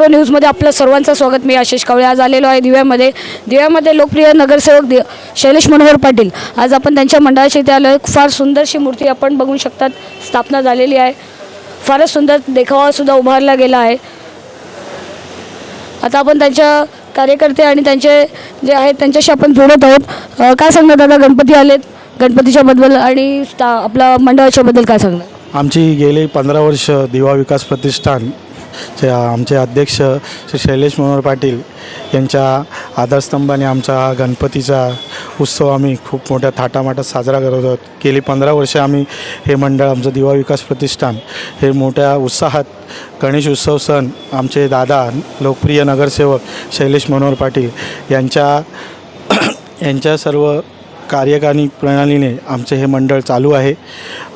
गौरव न्यूजमध्ये आपलं सर्वांचं स्वागत. मी आशिष कावळे. आज आलेलो आहे दिव्यामध्ये. दिव्यामध्ये लोकप्रिय नगरसेवक दि शैलेश मनोहर पाटील. आज आपण त्यांच्या मंडळाशी इथे आलो फार सुंदरशी मूर्ती आपण बघू शकतात. स्थापना झालेली आहे. फारच सुंदर देखावासुद्धा उभारला गेला आहे. आता आपण त्यांच्या कार्यकर्ते आणि त्यांचे जे आहेत त्यांच्याशी आपण जोडत आहोत. काय सांगणार दादा? गणपती आलेत. गणपतीच्या बद्दल आणि स्था आपला मंडळाच्या बद्दल काय सांगणार? आमची गेली पंधरा वर्ष दिवा विकास प्रतिष्ठान आमचे अध्यक्ष श्री शैलेश मनोहर पाटील यांच्या आधारस्तंभाने आमचा हा गणपतीचा उत्सव आम्ही खूप मोठ्या थाटामाटात साजरा करत आहोत. गेली पंधरा वर्ष आम्ही हे मंडळ आमचं दिवा विकास प्रतिष्ठान हे मोठ्या उत्साहात गणेश उत्सव सण आमचे दादा लोकप्रिय नगरसेवक शैलेश मनोहर पाटील यांच्या यांच्या सर्व कार्यकारी प्रणालीने आमचे हे मंडळ चालू आहे.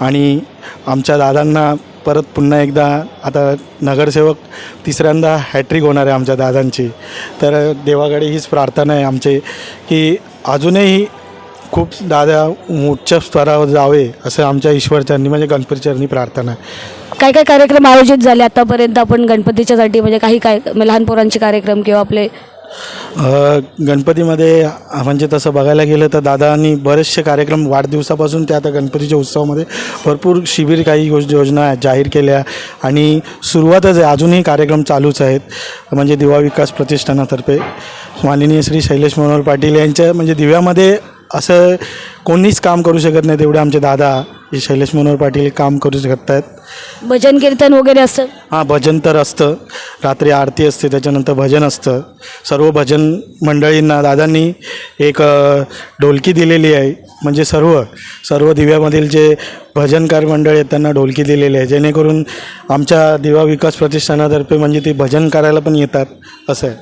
आणि आमच्या दादांना परत पुन्हा एकदा आता नगरसेवक तिसऱ्यांदा हॅट्रिक होणार आहे आमच्या दादांची. तर देवाकडे हीच प्रार्थना आहे आमचे की अजूनही खूप दादा उच्च स्तरावर जावे असं आमच्या ईश्वरचरणी म्हणजे गणपतीचरणी प्रार्थना आहे. काय काय कार्यक्रम आयोजित झाले आतापर्यंत आपण गणपतीच्यासाठी? म्हणजे काही काय लहान पोरांचे कार्यक्रम किंवा आपले गणपतीमध्ये म्हणजे तसं बघायला गेलं तर दादांनी बरेचसे कार्यक्रम वाढदिवसापासून त्या आता गणपतीच्या उत्सवामध्ये भरपूर शिबिर काही योज योजना जाहीर केल्या आणि सुरुवातच आहे. अजूनही कार्यक्रम चालूच आहेत. म्हणजे दिवा विकास प्रतिष्ठानातर्फे माननीय श्री शैलेश मनोहर पाटील यांच्या म्हणजे दिव्यामध्ये असं कोणीच काम करू शकत नाही तेवढे आमचे दादा हे शैलेश मनोहर पाटील काम करू शकत आहेत भजन कीर्तन वगैरे असतं? हां भजन तर असतं. रात्री आरती असते त्याच्यानंतर भजन असतं. सर्व भजन मंडळींना दादांनी एक ढोलकी दिलेली आहे. म्हणजे सर्व सर्व दिव्यामधील जे भजनकार मंडळ आहेत त्यांना ढोलकी दिलेली आहे. जेणेकरून आमच्या दिवा विकास प्रतिष्ठानातर्फे म्हणजे ते भजन करायला पण येतात असं आहे.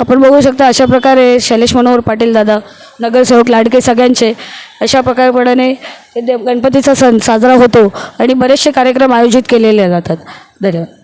आपण बघू शकता अशा प्रकारे शैलेश मनोहर पाटील दादा नगरसेवक लाडके सगळ्यांचे अशा प्रकारपणे हे देव गणपतीचा सण साजरा होतो आणि बरेचसे कार्यक्रम आयोजित केलेले जातात. धन्यवाद.